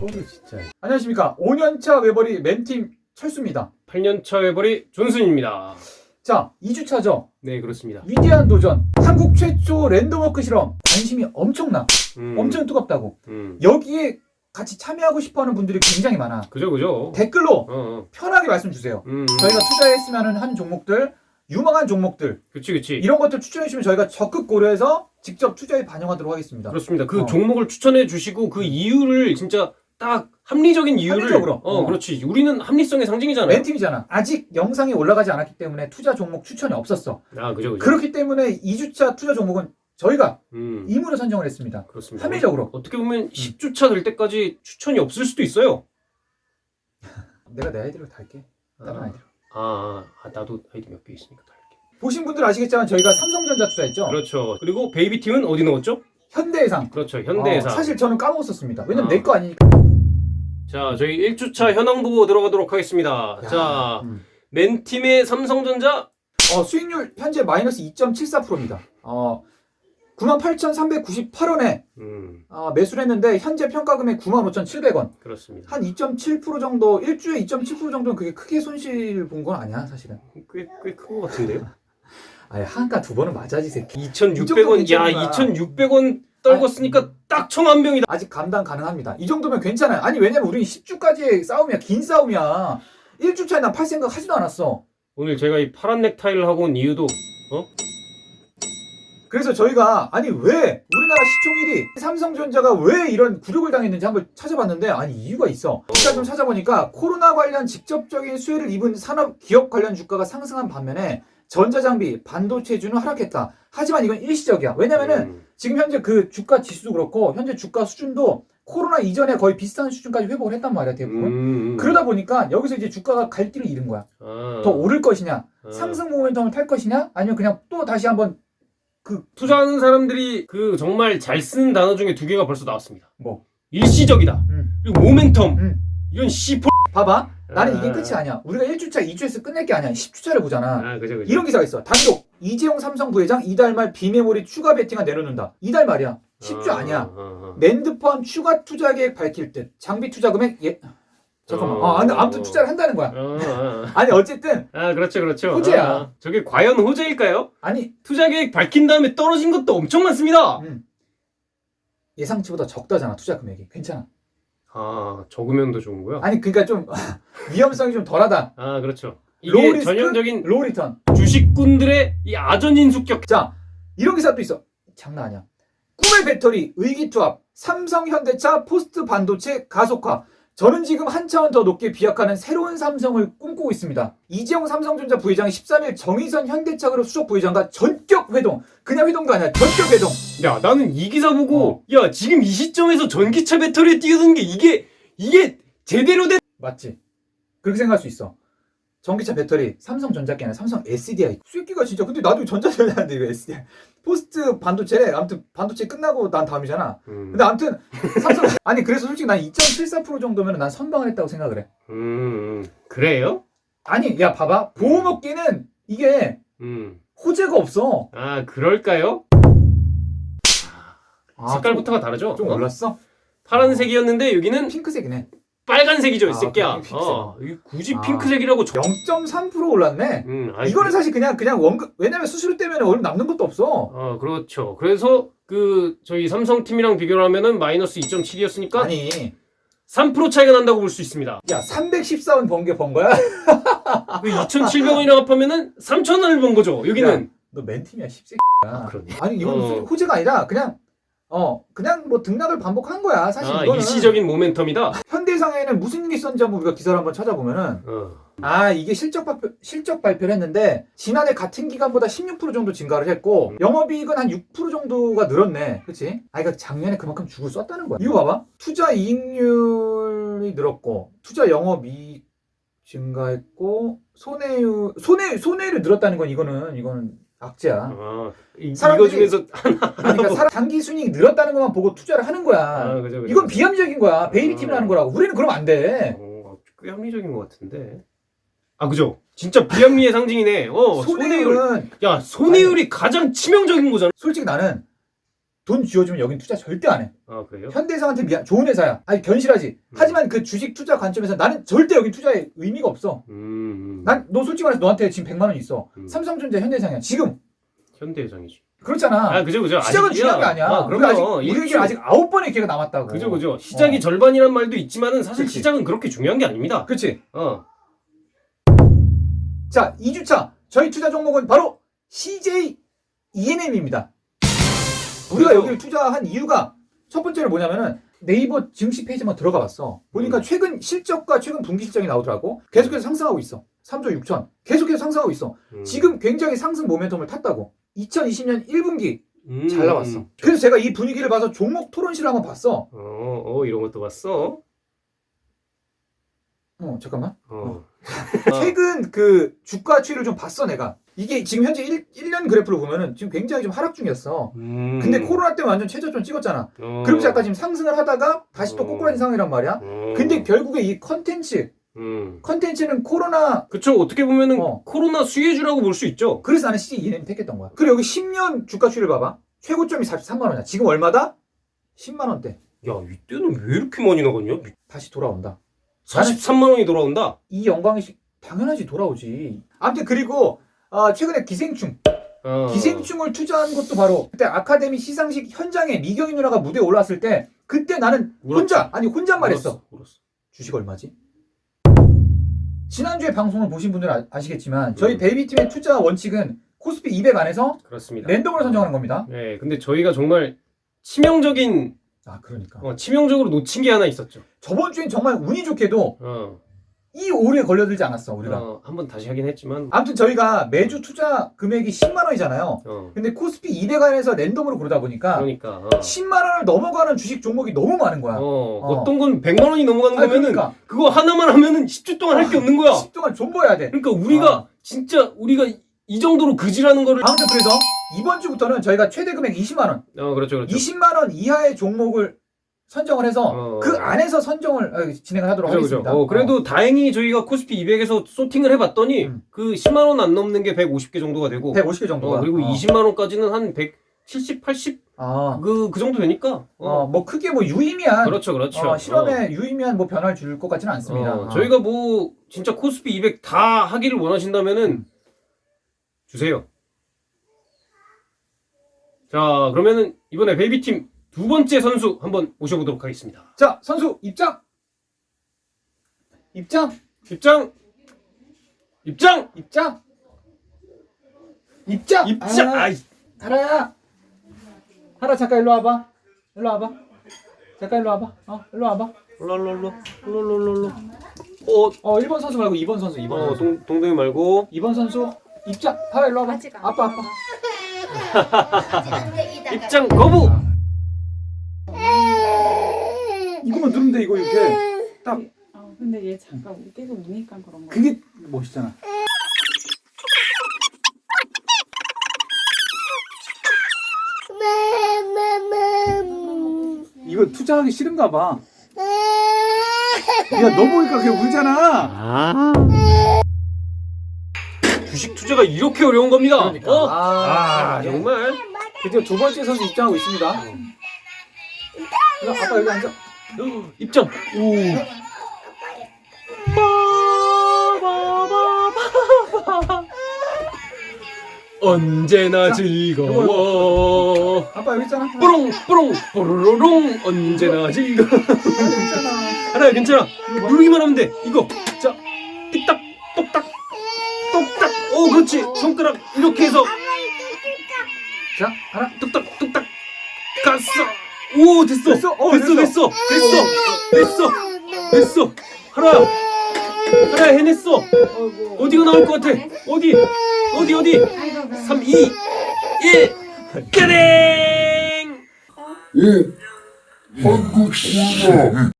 이거를 진짜. 안녕하십니까. 5년차 외벌이 맨팀 철수입니다. 8년차 외벌이 존슨입니다. 자, 2주차죠. 네, 그렇습니다. 위대한 도전. 한국 최초 랜덤워크 실험. 관심이 엄청나. 음, 엄청 뜨겁다고. 음. 여기에 같이 참여하고 싶어 하는 분들이 굉장히 많아. 그죠, 그죠. 댓글로 어, 어. 편하게 말씀 주세요. 음, 저희가 투자했으면 한 종목들, 유망한 종목들, 그치, 그치. 이런 것들 추천해 주시면 저희가 적극 고려해서 직접 투자에 반영하도록 하겠습니다. 그렇습니다. 그 어. 종목을 추천해 주시고 그 이유를 진짜 딱 합리적인 이유를 합리적으로. 어, 어. 그렇지. 우리는 합리성의 상징이잖아요. 맨팀이잖아. 아직 영상이 올라가지 않았기 때문에 투자 종목 추천이 없었어. 아, 그죠, 그죠. 그렇기 때문에 2주차 투자 종목은 저희가 음, 임으로 선정을 했습니다. 그렇습니다. 합리적으로. 어떻게 보면 10주차 될 때까지 추천이 없을 수도 있어요. 내가 내 아이디로 달게. 다른 아, 아이디로. 아, 아, 나도 아이디 몇 개 있으니까 다 할게. 보신 분들 아시겠지만 저희가 삼성전자 투자했죠. 그렇죠. 그리고 베이비 팀은 어디 넣었죠? 현대해상. 그렇죠. 현대해상. 어, 사실 저는 까먹었었습니다. 왜냐면 아. 내 거 아니니까. 자, 저희 1주차 현황 보고 들어가도록 하겠습니다. 야, 자, 음. 맨팀의 삼성전자 어, 수익률 현재 마이너스 2.74%입니다. 어, 98,398원에 음, 어, 매수를 했는데 현재 평가금액 95,700원. 그렇습니다. 한 2.7% 정도, 일주에 2.7% 정도는 그게 크게 손실 본 건 아니야, 사실은. 꽤꽤큰 것 같은데요? 아예 한가 두 번은 맞아지, 새끼. 2,600원. 야, 괜찮구나. 2,600원 떨궜으니까 딱 청한병이다. 아직 감당 가능합니다. 이 정도면 괜찮아요. 아니, 왜냐면 우린 10주까지의 싸움이야. 긴 싸움이야. 1주 차에 난 팔 생각 하지도 않았어. 오늘 제가 이 파란 넥타이를 하고 온 이유도 그래서 저희가, 아니, 왜 우리나라 시총 1위 삼성전자가 왜 이런 굴욕을 당했는지 한번 찾아봤는데, 아니, 이유가 있어. 일단 좀 찾아보니까 코로나 관련 직접적인 수혜를 입은 산업 기업 관련 주가가 상승한 반면에 전자장비, 반도체주는 하락했다. 하지만 이건 일시적이야. 왜냐면은 음, 지금 현재 그 주가 지수도 그렇고 현재 주가 수준도 코로나 이전에 거의 비슷한 수준까지 회복을 했단 말이야 대부분. 음, 그러다 보니까 여기서 이제 주가가 갈 길을 잃은 거야. 아, 더 오를 것이냐, 아. 상승 모멘텀을 탈 것이냐, 아니면 그냥 또 다시 한번 그 투자하는 사람들이 그 정말 잘 쓰는 단어 중에 두 개가 벌써 나왔습니다. 뭐? 일시적이다. 음. 그리고 모멘텀. 음. 이건 C4. 봐봐. 나는 이게 아. 끝이 아니야. 우리가 1주차, 2주에서 끝낼 게 아니야. 10주차를 보잖아. 아, 그죠, 그죠. 이런 기사가 있어. 단독 이재용 삼성 부회장 이달 말 비메모리 추가 베팅안 내놓는다. 이달 말이야. 10주 아, 아니야. 아, 아. 랜드펀 추가 투자 계획 밝힐 듯. 장비 투자 금액 예. 잠깐만. 어. 아, 근데 아무튼 투자를 한다는 거야. 아, 아, 아니 어쨌든 아. 아, 그렇죠, 그렇죠. 호재야. 아, 저게 과연 호재일까요? 아니 투자 계획 밝힌 다음에 떨어진 것도 엄청 많습니다. 음. 예상치보다 적다잖아 투자 금액이 괜찮아 아, 적으면 더 좋은 거야? 아니 그러니까 좀 위험성이 좀 덜하다 아, 그렇죠. 이게 로우 리스크 전형적인 로우 리턴 주식꾼들의 이 아전인수격. 자 이런 기사도 있어 장난 아니야 꿈의 배터리 의기투합 삼성 현대차 포스트 반도체 가속화 저는 지금 한 차원 더 높게 비약하는 새로운 삼성을 꿈꾸고 있습니다. 이재용 삼성전자 부회장이 13일 정의선 현대차 그룹 수석 부회장과 전격 회동. 그냥 회동도 아니야. 전격 회동. 야, 나는 이 기사 어. 보고, 야, 지금 이 시점에서 전기차 배터리에 뛰어드는 게 이게, 이게 제대로 된. 맞지? 그렇게 생각할 수 있어. 전기차 배터리 삼성전자께 아니라 삼성 SDI. 수익기가 진짜 근데 나도 전자전자인데 이거 SDI. 포스트 반도체래. 아무튼 반도체 끝나고 난 다음이잖아. 음, 근데 아무튼 삼성 아니 그래서 솔직히 난 2.74% 정도면 난 선방을 했다고 생각을 해. 음, 음. 그래요? 아니 야 봐봐 보험업계는 이게 음. 호재가 없어. 아, 그럴까요? 아, 색깔부터가 다르죠? 좀, 좀 어? 올랐어? 파란색이었는데 여기는 핑크색이네. 빨간색이죠, 이 아, 새끼야. 핑크색. 어, 이게 굳이 아. 핑크색이라고. 저... 0.3% 올랐네. 음, 아니, 이거는 사실 그냥 그냥 원금 왜냐면 수수료 때문에 얼마 남는 것도 없어. 어, 그렇죠. 그래서 그 저희 삼성 팀이랑 비교를 하면은 마이너스 2.7이었으니까 아니 3% 차이가 난다고 볼 수 있습니다. 야 314원 번 게 번 거야? 그 2,700원이랑 합하면은 3,000원을 번 거죠. 여기는. 너 맨 팀이야 십새끼야. 아, 그러네. 아니 이건 어. 수- 호재가 아니라 그냥 어 그냥 뭐 등락을 반복한 거야. 사실 아, 이거는 일시적인 모멘텀이다. 현대상에는 무슨 일이 있었는지 한번 우리가 기사를 한번 찾아보면은 어. 아 이게 실적 발표 실적 발표를 했는데 지난해 같은 기간보다 16% 정도 증가를 했고 영업이익은 한 6% 정도가 늘었네, 그렇지? 아 이거 작년에 그만큼 주고 썼다는 거야. 이거 봐봐, 투자 이익률이 늘었고 투자 영업이익 증가했고 손해율 손해 손해율이 늘었다는 건 이거는 이거는 악재야. 아, 이, 사람들이- 이거 중에서 하나. 그러니까 사람 단기 순이익 늘었다는 것만 보고 투자를 하는 거야. 아, 그죠, 그죠. 이건 비합리적인 거야. 베이비 팀을 아. 하는 거라고. 우리는 그러면 안 돼. 어, 꽤 합리적인 것 같은데. 아, 그죠. 진짜 비합리의 상징이네. 어, 손해율. 손해율은 야, 손해율이 가장 치명적인 거잖아. 솔직히 나는 돈 쥐어주면 여긴 투자 절대 안 해. 아 그래요? 현대해상한테 미안, 좋은 회사야. 아니 견실하지. 음. 하지만 그 주식 투자 관점에서 나는 절대 여기 투자에 의미가 없어. 음, 음. 난 너 솔직히 말해서 너한테 지금 100만 원 있어. 음. 삼성전자 현대해상이야. 지금 현대해상이지. 그렇잖아. 아 그죠 그죠. 시작은 아직이야. 중요한 게 아니야. 아, 우리 아직 그럼요. 우리에게 일주- 아직 아홉 번의 기회가 남았다고. 그죠 그죠. 시작이 어. 절반이란 말도 있지만은 사실 그치. 시작은 그렇게 중요한 게 아닙니다. 그렇지. 어. 자, 2주차 저희 투자 종목은 바로 CJ ENM입니다. 우리가. 여기를 투자한 이유가 첫 번째는 뭐냐면은 네이버 증시 페이지만 들어가 봤어. 보니까 음. 최근 실적과 최근 분기 실적이 나오더라고. 계속해서 상승하고 있어. 3조 6천. 계속해서 상승하고 있어. 음. 지금 굉장히 상승 모멘텀을 탔다고. 2020년 1분기 음. 잘 나왔어. 그래서 제가 이 분위기를 봐서 종목 토론실을 한번 봤어. 어, 어 이런 것도 봤어. 어, 잠깐만. 어. 최근 그 주가 추이를 좀 봤어, 내가. 이게 지금 현재 1, 1년 그래프로 보면은 지금 굉장히 좀 하락 중이었어. 음. 근데 코로나 때문에 완전 최저점 찍었잖아. 어. 그러면서 약간 지금 상승을 하다가 다시 또 어. 꼬꾸라진 상황이란 말이야. 어. 근데 결국에 이 컨텐츠, 음. 컨텐츠는 코로나, 그쵸 어떻게 보면은 어. 코로나 수혜주라고 볼 수 있죠. 그래서 나는 CJ ENM 택했던 거야. 그리고 여기 10년 주가 추이를 봐봐. 최고점이 43만 원이야. 지금 얼마다? 10만 원대. 야 이때는 왜 이렇게 많이 나갔냐? 다시 돌아온다. 43만 원이 돌아온다. 이 영광이 시- 당연하지 돌아오지. 아무튼 그리고 아, 최근에 기생충, 어. 기생충을 투자한 것도 바로 그때 아카데미 시상식 현장에 미경이 누나가 무대에 올랐을 때 그때 나는. 혼자 아니 혼잣말했어. 울었어, 울었어. 주식 얼마지? 지난주에 방송을 보신 분들은 아, 시겠지만 저희 음. 베이비팀의 투자 원칙은 코스피 200 안에서 그렇습니다. 랜덤으로 선정하는 겁니다. 네, 근데 저희가 정말 치명적인 아 그러니까 어, 치명적으로 놓친 게 하나 있었죠. 저번 주엔 정말 운이 좋게도 어, 이 오류에 걸려들지 않았어 우리가. 어, 한번 다시 하긴 했지만 아무튼 저희가 매주 투자 금액이 10만 원이잖아요. 어, 근데 코스피 200 안에서 랜덤으로 고르다 보니까 그러니까 어. 10만 원을 넘어가는 주식 종목이 너무 많은 거야. 어, 어. 어떤 건 100만 원이 넘어가는 아니, 거면은 그러니까 그거 하나만 하면은 10주 동안 할 게 없는 거야. 10 동안 존버해야 돼. 그러니까 우리가 어. 진짜 우리가 이- 이 정도로 그지라는 거를 아무튼 그래서 이번 주부터는 저희가 최대 금액 20만 원, 어 그렇죠 그렇죠. 20만 원 이하의 종목을 선정을 해서 어. 그 안에서 선정을 어, 진행을 하도록 그죠, 그죠. 하겠습니다. 어, 그래도 다행히 저희가 코스피 200에서 소팅을 해봤더니 음. 그 10만 원 안 넘는 게 150개 정도가 되고 150개 정도가. 어, 그리고 어. 20만 원까지는 한 170, 80 아, 그, 그 정도 되니까 어, 어, 뭐 크게 뭐 유의미한 그렇죠 그렇죠. 어, 실험에 유의미한 뭐 변화를 줄 것 같지는 않습니다. 어, 어. 저희가 뭐 진짜 코스피 200 다 하기를 원하신다면은 주세요. 자 그러면은 이번에 베이비팀 두 번째 선수 한번 모셔보도록 하겠습니다. 자 선수 입장. 입장. 입장 입장 입장. 입장. 입장 아, 아이 하라야. 하라 잠깐 일로 와봐. 일로 와봐. 잠깐 일로 와봐. 어, 일로 와봐. 롤롤롤 롤롤롤롤 어, 어, 1번 선수 말고 2번 선수, 2번 어 선수. 동, 동동이 말고 2번 선수 입장. 하라 일로 와봐. 아빠 아빠. 입장 거부 이거만 누르면 돼 이거 이렇게. 딱 어, 근데 얘 잠깐 계속 우니까 그런 거. 그게 멋있잖아. 이거 투자하기 싫은가 봐. 야, 너 보니까 그게 울잖아. 주식 투자가 이렇게 어려운 겁니다. 그러니까. 어? 아, 아, 정말. 드디어 두 번째 선수 입장하고 있습니다. 아빠 여기 앉아. 입장. 오. 언제나 즐거워. 아빠 여기 있잖아. 뿌롱 뿌롱 뽀로로롱. 언제나 즐거워. 괜찮아. 하나야 괜찮아. 누르기만 하면 돼. 이거. 자 틱딱 똑딱 오 그렇지. 손가락 이렇게 해서. 자, 하나. 뚝딱 뚝딱. 갔어. 오 됐어. 됐어? 어, 됐어 됐어. 됐어. 됐어. 됐어. 하나야 하나야 해냈어. 어디가 나올 것 같아? 어디? 어디 어디? 3 2 1 까랭 오, 한국 신화.